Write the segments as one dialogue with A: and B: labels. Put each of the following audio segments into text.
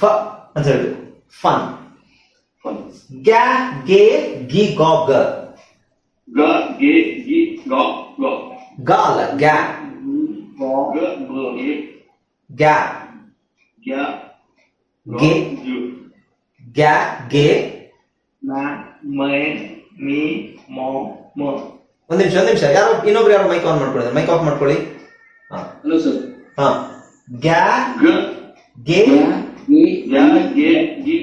A: ಫ ಅಂತ ಹೇಳ್ಬೇಕು ಫನ್ ಗ್ಯಾ ಗೆ ಗಿ ಗಾ ಗ
B: G, G, G, G, G.
A: ಗ ಅಲ್ಲ ಗ್ಯಾ
B: G, B, E,
A: ಗ್ಯಾ
B: G, G,
A: G.
B: G.
A: ಗ್ಯಾ ಗೆ
B: Ma, Me, Mi, Mo, Mo.
A: ಒಂದ್ ನಿಮಿಷ ಒಂದ್ ನಿಮಿಷ. ಯಾರೋ ಇನ್ನೊಬ್ರು ಯಾರೋ ಮೈಕ್ ಆನ್ ಮಾಡ್ಕೊಳ್ಳಿ ಮೈಕ್ ಆಫ್ ಮಾಡ್ಕೊಳ್ಳಿ. ಹಾ
B: Hello, sir.
A: ಹಾ ಗ್ಯಾ
B: G,
A: ಗೆ
B: ಜಿ.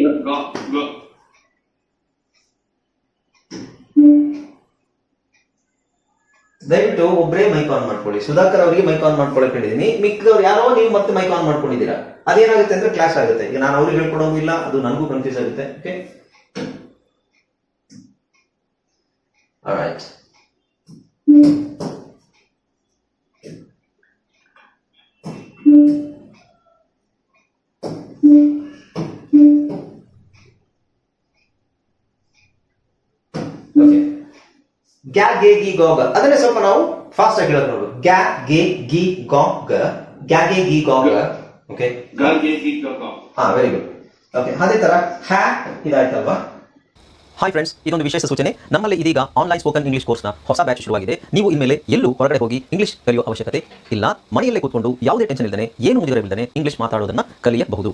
A: ದಯವಿಟ್ಟು ಒಬ್ಬರೇ ಮೈಕ್ ಆನ್ ಮಾಡ್ಕೊಳ್ಳಿ. ಸುಧಾಕರ್ ಅವರಿಗೆ ಮೈಕ್ ಆನ್ ಮಾಡ್ಕೊಳಕ್ ಹೇಳಿದೀನಿ. ಮಿಕ್ಕದವ್ರು ಯಾರೋ ನೀವು ಮತ್ತೆ ಮೈಕ್ ಆನ್ ಮಾಡ್ಕೊಂಡಿದ್ದೀರಾ? ಅದೇನಾಗುತ್ತೆ ಅಂದ್ರೆ ಕ್ಲಾಸ್ ಆಗುತ್ತೆ. ಈಗ ನಾನು ಅವ್ರಿಗೆ ಹೇಳ್ಕೊಡೋಂಗಿಲ್ಲ ಅದು ನನಗೂ ಕನ್ಫ್ಯೂಸ್ ಆಗುತ್ತೆ. ಓಕೆ ಆಲ್ರೈಟ್ ಗ್ಯಾ ಗೆ ಗಿ ಗೋ ಗ ಅದನ್ನೇ ಸ್ವಲ್ಪ ನಾವು ಫಾಸ್ಟ್ ಆಗಿ ಹೇಳೋದು ನೋಡು. ಗ್ಯಾ ಗೆ ಗಿ ಗೋ ಗ ಗ್ಯಾ ಗೆ ಗಿ ಗೋ ಗ ಓಕೆ. ಹಾ ವೆರಿ ಗುಡ್ ಓಕೆ ಅದೇ ತರ ಹ್ಯಾ ಇದಾಯ್ತಲ್ವಾ?
C: ಹಾಯ್ ಫ್ರೆಂಡ್ಸ್ ಇದೊಂದು ವಿಶೇಷ ಸೂಚನೆ. ನಮ್ಮಲ್ಲಿ ಇದೀಗ ಆನ್ಲೈನ್ ಸ್ಪೋಕನ್ ಇಂಗ್ಲಿಷ್ ಕೋರ್ಸ್ನ ಹೊಸ ಬ್ಯಾಚ್ ಶುರುವಾಗಿದೆ. ನೀವು ಇನ್ಮೇಲೆ ಎಲ್ಲೂ ಹೊರಗಡೆ ಹೋಗಿ ಇಂಗ್ಲಿಷ್ ಕಲಿಯುವ ಅವಶ್ಯಕತೆ ಇಲ್ಲ. ಮನೆಯಲ್ಲೇ ಕೂತ್ಕೊಂಡು ಯಾವುದೇ ಟೆನ್ಷನ್ ಇಲ್ಲದೆ ಏನು ಮುಂದಿರಬಿಲ್ಲದೆ ಇಂಗ್ಲಿಷ್ ಮಾತಾಡೋದನ್ನ ಕಲಿಯಬಹುದು.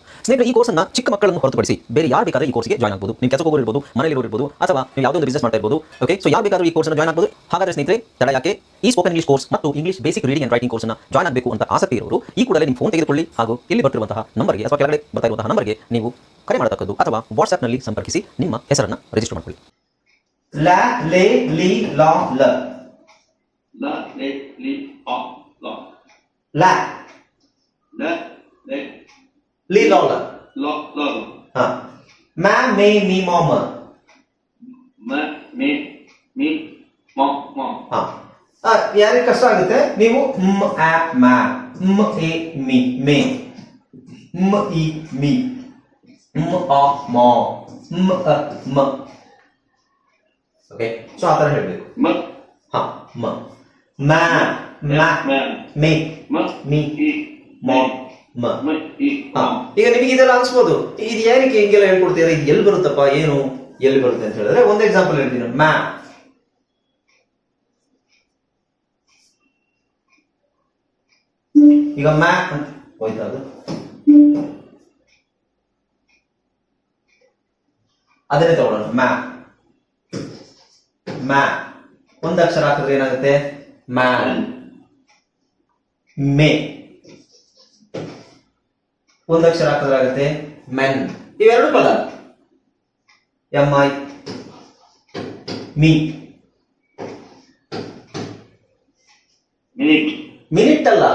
C: ಸ್ನೇಹಿತರೆ ಈ ಕೋರ್ಸ್ನ ಚಿಕ್ಕ ಮಕ್ಕಳನ್ನು ಹೊರತುಪಡಿಸಿ ಬೇರೆ ಯಾರು ಬೇಕಾದ್ರೆ ಈ ಕೋರ್ಸ್ಗೆ ಜಾಯ್ನ್ ಆಗಬಹುದು ನೀವು ಕೆಲಸ ಹೋಗೋರು ಇರ್ಬೋದು ಮನೆಯಲ್ಲಿ ಇರ್ಬೋದು ಅಥವಾ ನೀವು ಯಾವುದೋ ಒಂದು ಬಿಸ್ನೆಸ್ ಮಾಡ್ತಾ ಇರಬಹುದು ಓಕೆ ಸೊ ಯಾರು ಬೇಕಾದ್ರೂ ಈ ಕೋರ್ಸ್ನ ಜಾಯ್ನ್ ಆಗಬಹುದು ಹಾಗಾದ್ರೆ ಸ್ನೇಹಿತರೆ ತಡ ಯಾಕೆ? ಈ ಸ್ಪೋಕನ್ ಇಂಗ್ಲಿಷ್ ಕೋರ್ಸ್ ಮತ್ತು English basic reading and writing ಕೋರ್ಸ್ನ ಜಾಯ್ನ್ ಆಗಬೇಕು ಅಂತ ಆಸಕ್ತಿ ಇರೋರು ಈ ಕೂಡಲೇ ನಿಮ್ಮ ಫೋನ್ ತೆಗೆದುಕೊಳ್ಳಿ. ಹಾಗೂ ಇಲ್ಲಿ ಬರ್ತಿರುವಂತಹ ನಂಬರ್ಗೆ ಅಥವಾ ಕೆಳಗಡೆ ಬರ್ತಾ ಇರುವಂತಹ ನಂಬರ್ಗೆ ನೀವು ಕರೆ ಮಾಡತಕ್ಕದ್ದು ಅಥವಾ ವಾಟ್ಸ್ಆಪ್ನಲ್ಲಿ ಸಂಪರ್ಕಿಸಿ ನಿಮ್ಮ ಹೆಸರನ್ನು ರಿಜಿಸ್ಟರ್ ಮಾಡಿಕೊಳ್ಳಿ.
A: ಲ ಲೇ ಲಿ ಲ ಲ
B: ಲ ಲ
A: ಲ
B: ಲ ಲ
A: ಲಿ ಲಾ ಲ
B: Lo, Lo.
A: ಹಾ ಮ್ಯಾ ಮೇ ಮಿ ಮಾ ಮ
B: Ma, Me, Mi, Mo, Mo.
A: ಹಾ ಆ, ಯಾರಿಗೆ ಕಷ್ಟ ಆಗುತ್ತೆ ನೀವು ಮ್ ಆ ಮ್ಯಾ ಮ್ ಎ ಮಿ ಮೇ ಮ್ ಇ ಮಿ ಮ್ ಆ ಮಾ ಮ್ ಅ ಮ ಓಕೆ ಸೊ ಆ ಥರ ಹೇಳಬೇಕು
B: Ma,
A: ಹಾ ಮ ಮ್ಯಾ ಮ್ಯಾ
B: Ma,
A: May
B: Ma,
A: me
B: I,
A: ಮಾ
B: Me,
A: ಮ. ಈಗ ನಿಮಗೆ ಇದೆಲ್ಲ ಅನ್ಸ್ಬೋದು. ಇದು ಯಾರಿಗೆ ಹಿಂಗೆಲ್ಲ ಹೇಳ್ಕೊಡ್ತೀರಾ ಇದು ಎಲ್ಲಿ ಬರುತ್ತಪ್ಪ ಏನು ಎಲ್ಲಿ ಬರುತ್ತೆ ಅಂತ ಹೇಳಿದ್ರೆ ಒಂದು ಎಕ್ಸಾಂಪಲ್ ಹೇಳ್ತೀನಿ ಮ್ಯಾ ಈಗ ಮ್ಯಾ ಅಂತ ಹೋಯ್ತಾ ಅದು? ಅದನ್ನೇ ತಗೊಳ್ಳೋಣ. ಮ್ಯಾ ಮ್ಯಾ ಒಂದು ಅಕ್ಷರ ಹಾಕಿದ್ರೆ ಏನಾಗುತ್ತೆ? ಮ್ಯಾನ್ ಮೇ. ಒಂದು ಅಕ್ಷರ ಹಾಕಿದ್ರೆ ಆಗುತ್ತೆ ಮೆನ್. ಇವೆರಡು ಪದ. M I. Me.
B: Minute,
A: minute ಅಲ್ಲ.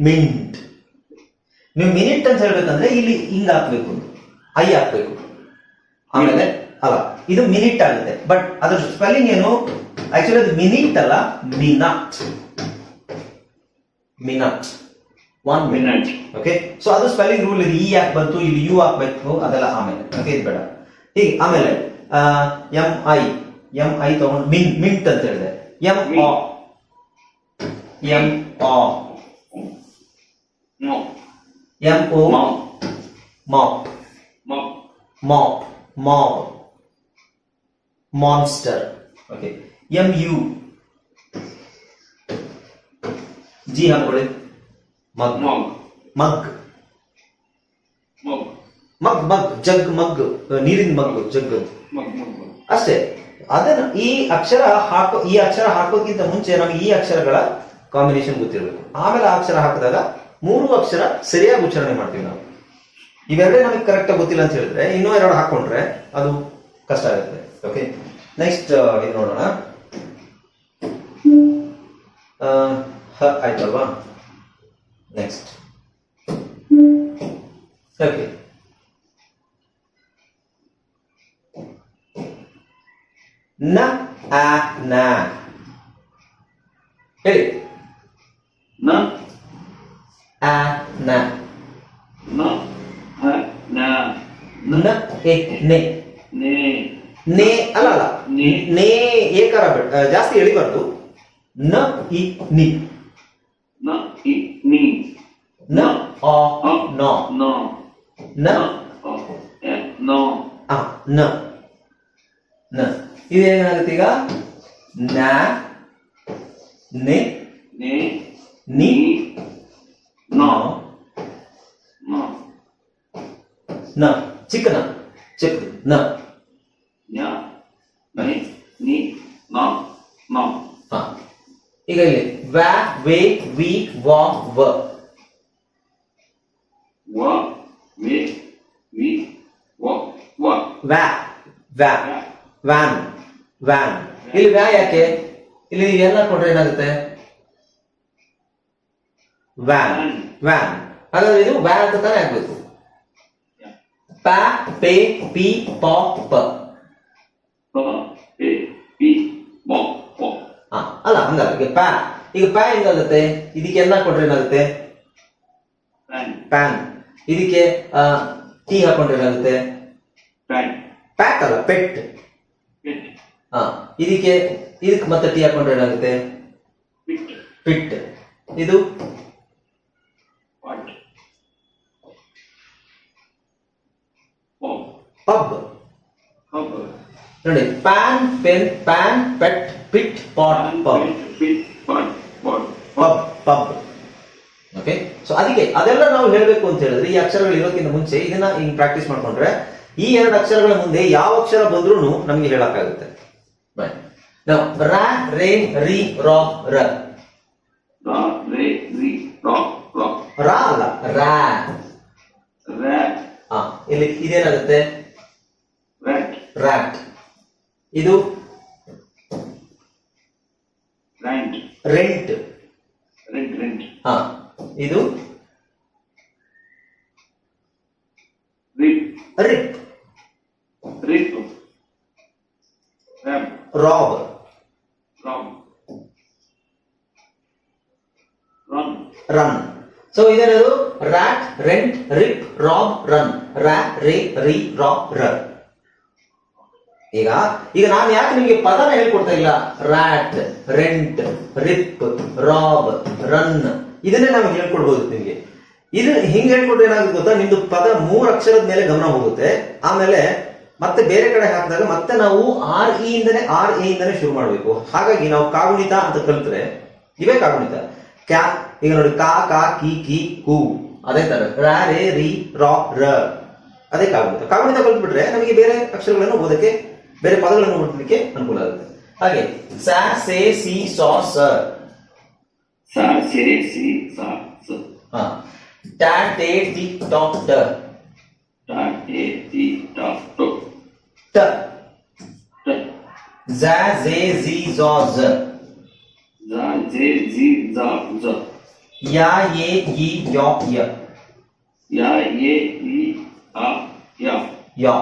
A: ಮಿಂಟ್. ನೀವು ಮಿನಿಟ್ ಅಂತ ಹೇಳ್ಬೇಕಂದ್ರೆ ಇಲ್ಲಿ ಹಿಂಗ್ ಹಾಕ್ಬೇಕು. ಐ ಹಾಕ್ಬೇಕು. ಆಮೇಲೆ ಅಲ್ಲ ಇದು ಮಿನಿಟ್ ಆಗುತ್ತೆ. ಬಟ್ ಅದ್ರ ಸ್ಪೆಲ್ಲಿಂಗ್ ಏನು? ಆಕ್ಚುಲಿ ಅದು ಮಿನಿಟ್ ಅಲ್ಲ ಮಿನಾಟ್. ಮಿನಟ್. ಒನ್ ಮಿನಿಟ್ ಓಕೆ ಸೊ ಅದು ಸ್ಪೆಲ್ಲಿಂಗ್ ರೂಲ್ ಇದೆ ಇ ಯಾಕೆ ಬಂತು ಇಲ್ಲಿ ಯು ಹಾಕ್ಬೇಕು ಅದೆಲ್ಲ ಆಮೇಲೆ. ಓಕೆ ಇದು ಬೇಡ. ಹೀಗೆ ಆಮೇಲೆ ಎಂ ಐ ಎಂ ಐ ತಗೊಂಡು ಮಿನ್ ಮಿಂಟ್ ಅಂತ ಹೇಳಿದೆ. M
B: A.
A: M A.
B: M
A: O.
B: Mop
A: mop mop monster okay M U. G ಹಾಕೊಳ್ಳಿ ಮಗ್. ಮಗ್.
B: ಮಗ್.
A: ಮಗ್. ಮಗ್ ಜಗ್ ಮಗ್. ನೀರಿನ ಮಗ್ ಜಗ್. ಅಷ್ಟೇ. ಅದನ್ನ ಈ ಅಕ್ಷರ ಹಾಕೋ ಈ ಅಕ್ಷರ ಹಾಕೋಕ್ಕಿಂತ ಮುಂಚೆ ನಮಗೆ ಈ ಅಕ್ಷರಗಳ ಕಾಂಬಿನೇಷನ್ ಗೊತ್ತಿರಬೇಕು. ಆಮೇಲೆ ಆ ಅಕ್ಷರ ಹಾಕಿದಾಗ ಮೂರು ಅಕ್ಷರ ಸರಿಯಾಗಿ ಉಚ್ಚಾರಣೆ ಮಾಡ್ತೀವಿ ನಾವು. ಇವೆರಡೇ ನಮಗೆ ಕರೆಕ್ಟ್ ಗೊತ್ತಿಲ್ಲ ಅಂತ ಹೇಳಿದ್ರೆ ಇನ್ನೂ ಎರಡು ಹಾಕೊಂಡ್ರೆ ಅದು ಕಷ್ಟ ಆಗುತ್ತೆ. ಓಕೆ ನೆಕ್ಸ್ಟ್ ಇದು ನೋಡೋಣ. ಆಯ್ತಲ್ವಾ? ನೆಕ್ಸ್ಟ್ ಓಕೆ ನ ಆ ನ ಹೇಳಿ ನ
B: Na,
A: ನ
B: ನ ha ನ
A: ನ ಎ ನೆ
B: ನೆ
A: ನೇ ಅಲ್ಲ. ಅಲ್ಲ
B: ನೇ.
A: ಏಕಾರ ಜಾಸ್ತಿ ಎಳಿಬಾರ್ದು ನ ಇ ನಿ. ನ ಆ
B: a
A: ನೋ
B: no.
A: ನ
B: a e no.
A: ಆ ನ ನ ಇದೇನಾಗುತ್ತೆ ಈಗ ನ ನೆ
B: ne
A: ನಿ
B: no.
A: No
B: no.
A: ನ ಚಿಕ್ಕ ನ ಚಿಕ್ಕ ನ
B: nya ne ni no. No.
A: ಹಾ ಈಗ ಇಲ್ಲಿ ವ್ಯಾ ವೇ ವಿ ವಾ ವ
B: wa we we wa wa.
A: ವ್ಯಾ ವ್ಯಾ ವ್ಯಾನ್ ವ್ಯಾನ್ ಇಲ್ಲಿ ವ್ಯಾ ಯಾಕೆ ಇಲ್ಲಿ ನೀವು ಎಲ್ಲ ಕೊಟ್ರೆ ಏನಾಗುತ್ತೆ ವ್ಯಾನ್ ವ್ಯಾನ್ ಹಾಗಾದ್ರೆ ಇದು ವ್ಯಾ ಅಂತ ತಾನೇ ಆಗ್ಬೇಕು ಪ ಪೆ ಪಿ ಪ ಪ
B: pa pe pi bo bo
A: ಹಾ ಅಲ್ಲ ಹಂಗಲ್ಲ ಈಗ ಪ್ಯಾ ಈಗ ಪ್ಯಾ ಹೆಂಗಾಗುತ್ತೆ ಇದಕ್ಕೆ ಎಲ್ಲ ಕೊಟ್ರೆ ಏನಾಗುತ್ತೆ
B: pan.
A: ಪ್ಯಾನ್ ಇದಕ್ಕೆ ಟೀ ಹಾಕೊಂಡ್ರೆ ಪ್ಯಾಕ್ ಅಲ್ಲ ಪೆಟ್. ಹಾ ಇದಕ್ಕೆ ಇದಕ್ಕೆ ಮತ್ತೆ ಟೀ ಹಾಕೊಂಡ್ರೆ ಏನಾಗುತ್ತೆ ಪಿಟ್. ಇದು? ಪಬ್. ನೋಡಿ pan pen
B: pan
A: pet
B: pit pot
A: pub pub okay so ಅದಕ್ಕೆ ಅದೆಲ್ಲ ನಾವು ಹೇಳಬೇಕು ಅಂತ ಹೇಳಿದ್ರೆ ಈ ಅಕ್ಷರಗಳು ಇರೋಕ್ಕಿಂತ ಮುಂಚೆ ಇದನ್ನ ಹಿಂಗ್ ಪ್ರಾಕ್ಟೀಸ್ ಮಾಡ್ಕೊಂಡ್ರೆ ಈ ಎರಡು ಅಕ್ಷರಗಳ ಮುಂದೆ ಯಾವ ಅಕ್ಷರ ಬಂದ್ರೂ ನಮಗೆ ಹೇಳಕ್ಕಾಗುತ್ತೆ. ನಾವು ರಾ ರೇ ರಿ ರಾ ರ. ರಾ ಅಲ್ಲ ರಾ. ಇಲ್ಲಿ ಇದೇನಾಗುತ್ತೆ? ರ್ಯಾಟ್ ಇದು
B: rant
A: ರೆಂಟ್
B: rent rent
A: ಹಾ ಇದು
B: rip
A: rip
B: rip ram rob run
A: so ಇದೇನದು rat rent rip rob run ರ್ಯಾ ರೇ ರಿ ರಾಬ್ ರನ್ ಈಗ ಈಗ ನಾನು ಯಾಕೆ ನಿಮಗೆ ಪದನ ಹೇಳ್ಕೊಡ್ತಾ ಇಲ್ಲ? Rat rent rip rob run ಇದನ್ನೇ ನಾವು ಹೇಳ್ಕೊಡ್ಬೋದು ನಿಮಗೆ. ಇದು ಹಿಂಗ್ ಹೇಳ್ಕೊಟ್ರೆ ಏನಾಗುತ್ತೆ ಗೊತ್ತಾ? ನಿಮ್ದು ಪದ ಮೂರು ಅಕ್ಷರದ ಮೇಲೆ ಗಮನ ಹೋಗುತ್ತೆ. ಆಮೇಲೆ ಮತ್ತೆ ಬೇರೆ ಕಡೆ ಹಾಕಿದಾಗ ಮತ್ತೆ ನಾವು ಆರ್ ಇ ಇಂದನೇ ಆರ್ ಎ ಇಂದನೇ ಶುರು ಮಾಡಬೇಕು. ಹಾಗಾಗಿ ನಾವು ಕಾಗುಣಿತ ಅಂತ ಕಲಿತ್ರೆ ಇವೇ ಕಾಗುಣಿತ. ಕ್ಯಾ ಈಗ ನೋಡಿ ಕಾ ಕಾ ಕಿ ಕಿ ಕು. ಅದೇ ತರ. ರ ರೇ ರಿ ರಾ ರ. ಅದೇ ಕಾಗುಣಿತ. ಕಾಗುಣಿತ ಕಲ್ತ್ಬಿಟ್ರೆ ನಮಗೆ ಬೇರೆ ಅಕ್ಷರಗಳನ್ನು ಓದಕ್ಕೆ ಬೇರೆ ಪದಗಳನ್ನು ಓದಲಿಕ್ಕೆ ಅನುಕೂಲ ಆಗುತ್ತೆ. ಹಾಗೆ ಸಾ ಸೆ ಸಿ ಸಾ ಸ.
B: ಸಾ se ಸಿ ಸಾ ಸ.
A: ಹಾ. ಟ್ಯಾ ಟೇ ಟಿ ಟಾ ಟ.
B: ta ಟೆ ಟಿ to
A: ಟ.
B: ta
A: Jha ಝೇ Zee Jha ಝ
B: za ze zi za za
A: ಯಾ ಯೇ ಇ ಯಾ ಯ
B: ya ye i a ya
A: yeah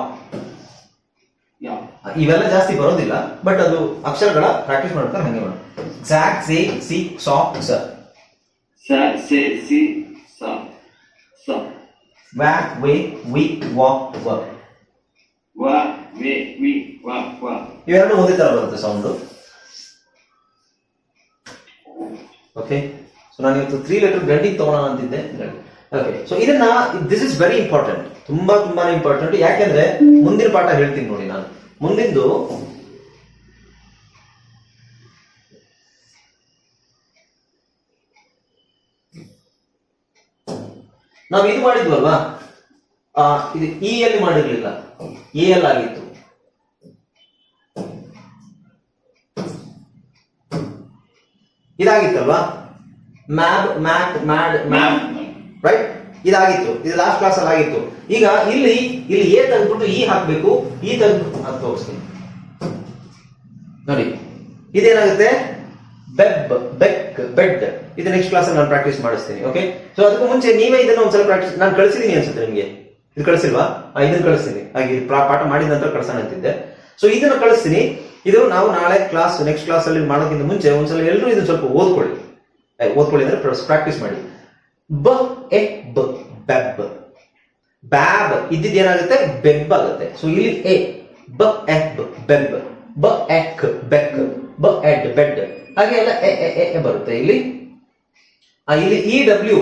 B: ya
A: ಇವೆಲ್ಲ ಜಾಸ್ತಿ ಬರೋದಿಲ್ಲ ಬಟ್ ಅದು ಅಕ್ಷರಗಳ ಪ್ರಾಕ್ಟೀಸ್ ಮಾಡ್ತಾರೆ ಹಂಗೆ ಮಾಡಿ ಝ್ಯಾಕ್ ಝೇ ಸಿ ಸಾ ಸ
B: sa se si sa sa
A: ವ್ಯಾ way we ವಾ ವ
B: wa we wi wa wa
A: ಇವೆರಡು ಒಂದೇ ತರ ಬರುತ್ತೆ ಸೌಂಡು ಓಕೆ ಸೊ ನಾನು ಇವತ್ತು ತ್ರೀ ಲೆಟರ್ ಬ್ಲೆಂಡಿಂಗ್ ತಗೋಣ ಅಂತಿದ್ದೆ. ಓಕೆ ಸೊ ಇದನ್ನ ದಿಸ್ ಇಸ್ ವೆರಿ ಇಂಪಾರ್ಟೆಂಟ್ ತುಂಬಾ ತುಂಬಾನೇ ಇಂಪಾರ್ಟೆಂಟ್ ಯಾಕೆಂದ್ರೆ, ಮುಂದಿನ ಪಾಠ ಹೇಳ್ತೀನಿ ನೋಡಿ ನಾನು. ಮುಂದಿಂದು, ನಾವು ಇದು ಮಾಡಿದ್ವಲ್ವಾ? ಇದು ಇ ಅಲ್ಲಿ ಮಾಡಿರ್ಲಿಲ್ಲ. ಎ ಅಲ್ಲಿ ಆಗಿತ್ತು. ಇದಾಗಿತ್ತಲ್ವಾ? Mab mat mad map right ಇದಾಗಿತ್ತು. ಇದು ಲಾಸ್ಟ್ ಕ್ಲಾಸ್ ಅಲ್ಲಿ ಆಗಿತ್ತು. ಈಗ ಇಲ್ಲಿ ಇಲ್ಲಿ ಎ ತೆಗೆದ್ಬಿಟ್ಟು ಇ ಹಾಕ್ಬೇಕು. ಇ ತಂದು ಅದು ತೋರಿಸ್ತೀನಿ. ನೋಡಿ. ಇದೇನಾಗುತ್ತೆ? Beb beck bed. ಇದು ನೆಕ್ಸ್ಟ್ ಕ್ಲಾಸ್ ನಾನು ಪ್ರಾಕ್ಟೀಸ್ ಮಾಡಿಸ್ತೀನಿ ಓಕೆ ಸೊ ಅದಕ್ಕೂ ಮುಂಚೆ ನೀವೇ ಇದನ್ನ ಒಂದ್ಸಲ ಪ್ರಾಕ್ಟೀಸ್ ನಾನು ಕಳಿಸಿದೀನಿ ಅನ್ಸುತ್ತೆ ನಿಮಗೆ. ಇದು ಕಳಿಸಿಲ್ವಾ? ಇದನ್ನ ಕಳಿಸ್ತೀನಿ ಹಾಗೆ ಪಾಠ ಮಾಡಿದ ನಂತರ ಕಳ್ಸೋಣ ಅಂತಿದ್ದೆ. ಸೊ ಇದನ್ನ ಕಳಿಸ್ತೀನಿ. ಇದು ನಾವು ನಾಳೆ ಕ್ಲಾಸ್ ನೆಕ್ಸ್ಟ್ ಕ್ಲಾಸ್ ಅಲ್ಲಿ ಮಾಡೋಕ್ಕಿಂತ ಮುಂಚೆ ಒಂದ್ಸಲ ಎಲ್ಲರೂ ಇದನ್ನ ಸ್ವಲ್ಪ ಓದ್ಕೊಳ್ಳಿ. ಓದ್ಕೊಳ್ಳಿ ಅಂದ್ರೆ ಪ್ರಾಕ್ಟೀಸ್ ಮಾಡಿ. ಬ, ಎ, ಬ ಬೆಬ್ ಬ್ಯಾಬ್ ಇದ್ದಿದ್ದು ಏನಾಗುತ್ತೆ? ಬೆಬ್ ಆಗುತ್ತೆ. ಸೊ ಇಲ್ಲಿ ಎ, ಬ ಎಬ್ ಬೆಬ್. ಬ, ಎಕ್, ಬೆಕ್. ಬ, ಎಡ್, ಬೆಡ್. ಹಾಗೆ ಎಲ್ಲ ಎ ಎ ಎ ಬರುತ್ತೆ. ಇಲ್ಲಿ ಇಲ್ಲಿ ಇ ಡಬ್ಲ್ಯೂ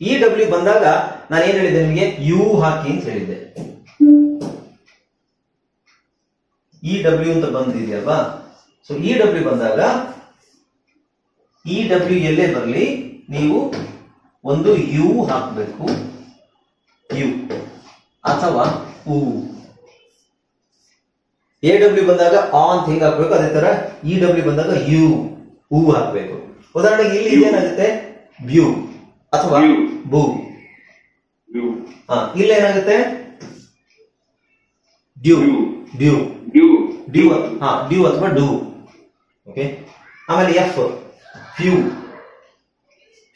A: ಇ ಡಬ್ಲ್ಯೂ ಬಂದಾಗ ನಾನು ಏನ್ ಹೇಳಿದ್ದೆ ನಿಮಗೆ? ಯು ಹಾಕಿ ಅಂತ ಹೇಳಿದ್ದೆ. ಇ ಡಬ್ಲ್ಯೂ ಅಂತ ಬಂದಿದೆಯಲ್ವಾ? ಸೊ ಇ ಡಬ್ಲ್ಯೂ ಬಂದಾಗ ಇ ಡಬ್ಲ್ಯೂ ಎಲ್ಲೇ ಬರಲಿ ನೀವು ಒಂದು ಯು ಹಾಕಬೇಕು. ಯು ಅಥವಾ ಉ ಎ ಡಬ್ಲ್ಯೂ ಬಂದಾಗ ಆ ಅಂತ ಹಿಂಗ್ ಹಾಕ್ಬೇಕು? ಅದೇ ತರ ಇ ಡಬ್ಲ್ಯೂ ಬಂದಾಗ ಯು ಉ ಹಾಕ್ಬೇಕು. ಉದಾಹರಣೆಗೆ ಇಲ್ಲಿ ಏನಾಗುತ್ತೆ ಬ್ಯೂ ಅಥವಾ. ಬೂ ಹಾ ಇಲ್ಲೇನಾಗುತ್ತೆ? ಡ್ಯೂ. ಡ್ಯೂ. ಡ್ಯೂ ಹಾ ಡ್ಯೂ ಅಥವಾ ಡೂ ಓಕೆ ಆಮೇಲೆ ಎಫ್ ಫ್ಯೂ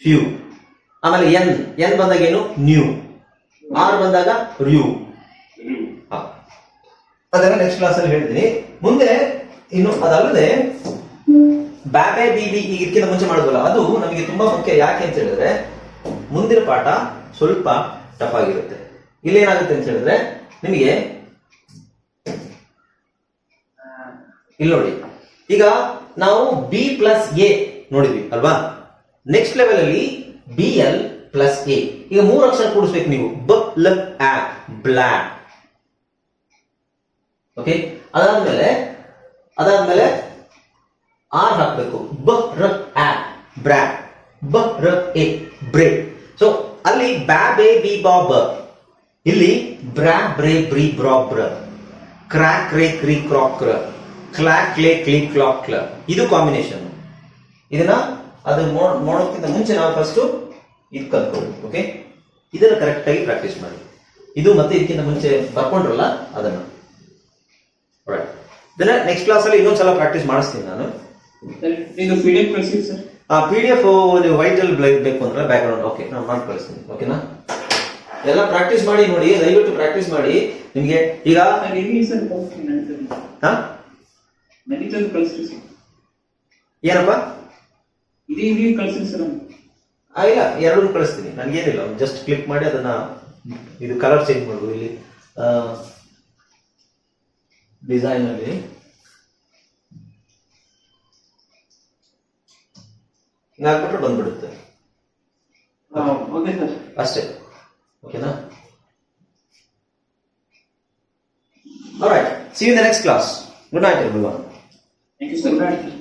A: ಫ್ಯೂ ಆಮೇಲೆ ಎನ್ ಎನ್ ಬಂದಾಗ ಏನು? ನ್ಯೂ ಆರ್ ಬಂದಾಗ ರ್ಯೂ. ಅದನ್ನ ನೆಕ್ಸ್ಟ್ ಕ್ಲಾಸ್ ಅಲ್ಲಿ ಹೇಳ್ತೀನಿ. ಮುಂದೆ ಇನ್ನು ಅದಲ್ಲದೆ ಬ್ಯಾಬೆ ಬಿಬಿ ಈಗ ಇದಕ್ಕಿಂತ ಮುಂಚೆ ಮಾಡೋದಲ್ಲ ಅದು ನಮಗೆ ತುಂಬಾ ಮುಖ್ಯ. ಯಾಕೆ ಅಂತ ಹೇಳಿದ್ರೆ ಮುಂದಿನ ಪಾಠ ಸ್ವಲ್ಪ ಟಫ್ ಆಗಿರುತ್ತೆ. ಇಲ್ಲಿ ಏನಾಗುತ್ತೆ ಅಂತ ಹೇಳಿದ್ರೆ ನಿಮಗೆ ಇಲ್ಲಿ ನೋಡಿ. ಈಗ ನಾವು ಬಿ ಪ್ಲಸ್ ಎ ನೋಡಿದ್ವಿ, ಅಲ್ವಾ? ನೆಕ್ಸ್ಟ್ ಲೆವೆಲ್ ಅಲ್ಲಿ ಬಿ ಎಲ್ ಪ್ಲಸ್ ಎ ಈಗ ಮೂರು ಅಕ್ಷರ ಕೂಡಿಸ್ಬೇಕು ನೀವು. ಬ ಲ ಆ ಬ್ಲ್ಯಾಕ್ ಓಕೆ ಅದಾದ್ಮೇಲೆ ಅದಾದ್ಮೇಲೆ ಆರ್ ಹಾಕಬೇಕು. ಬ ರ ಆ ಬ್ರಾ ಬ ರ ಎ ಬ್ರೇಕ್ ಸೊ ಅಲ್ಲಿ ಬ್ಯಾ ಬೇ ಬಿ ಬಾ ಬ ಇಲ್ಲಿ ಬ್ರಾ ಬ್ರೇ ಬ್ರಿ ಬ್ರಾ ಬ್ರ ಕ್ರಾಕ್ ರೇ ಕ್ರಿ ಕ್ರಾಕ್ ಕ್ರ ಕ್ಲೇ ಕ್ಲಿ ಕ್ಲಾಕ್ ಕ್ಲ ಇದು ಕಾಂಬಿನೇಷನ್ ಇದನ್ನ ಅದು ಮಾಡೋಕ್ಕಿಂತ ಮುಂಚೆ ನಾವು ಫಸ್ಟ್ ಇದು ಕಲ್ತ್ಕೊಳ್ಳಿ ಓಕೆ ಇದನ್ನ ಕರೆಕ್ಟ್ ಆಗಿ ಪ್ರಾಕ್ಟೀಸ್ ಮಾಡಿ. ಇದು ಮತ್ತೆ ಇದಕ್ಕಿಂತ ಮುಂಚೆ ಬರ್ಕೊಂಡ್ರಲ್ಲ ಅದನ್ನ. ಇದನ್ನ ನೆಕ್ಸ್ಟ್ ಕ್ಲಾಸ್ ಅಲ್ಲಿ ಇನ್ನೊಂದ್ಸಲ ಪ್ರಾಕ್ಟೀಸ್ ಮಾಡಿಸ್ತೀನಿ ನಾನು.
B: ಇದು ಪಿ ಡಿ ಎಫ್ ಕಳಿಸಿ ಸರ್.
A: ಆ ಪಿ ಡಿ ಎಫ್ ನೀವು ವೈಟ್ ಅಲ್ಲಿ ಬೇಕು ಅಂದ್ರೆ ಬ್ಯಾಕ್ ಗ್ರೌಂಡ್ ಓಕೆ ನಾನು ಮಾಡಿ ಕಳಿಸ್ತೀನಿ ಓಕೆನಾ ಎಲ್ಲ ಪ್ರಾಕ್ಟೀಸ್ ಮಾಡಿ ನೋಡಿ ದಯವಿಟ್ಟು ಪ್ರಾಕ್ಟೀಸ್ ಮಾಡಿ. ನಿಮಗೆ ಈಗ
B: ಸರ್ ಇಲ್ಲಿ ಸರ್ ಹೋಗ್ತೀನಿ ನಡೀತದೆ ಕಳಿಸ್ರಿ ಸರ್.
A: ಏನಪ್ಪ?
B: ಇದೇ ಇಲ್ಲಿ ಕಳಿಸ್ರಿ ಸರ್
A: ಆ, ಇಲ್ಲ ಎರಡೂ ಕಳಿಸ್ತೀನಿ. ನನಗೇನಿಲ್ಲ ಜಸ್ಟ್ ಕ್ಲಿಕ್ ಮಾಡಿ ಅದನ್ನ ಇದು ಕಲರ್ ಚೇಂಜ್ ಮಾಡ್ಬೋದು. ಇಲ್ಲಿ ಡಿಸೈನ್ ಅಲ್ಲಿ ಹಿಂಗ್ ಹಾಕ್ಬಿಟ್ರೆ ಬಂದ್ಬಿಡುತ್ತೆ.
B: ಓಕೆ ಸರ್
A: ಅಷ್ಟೇ. ಓಕೆನಾ alright see in the next class good night everyone
B: thank you sir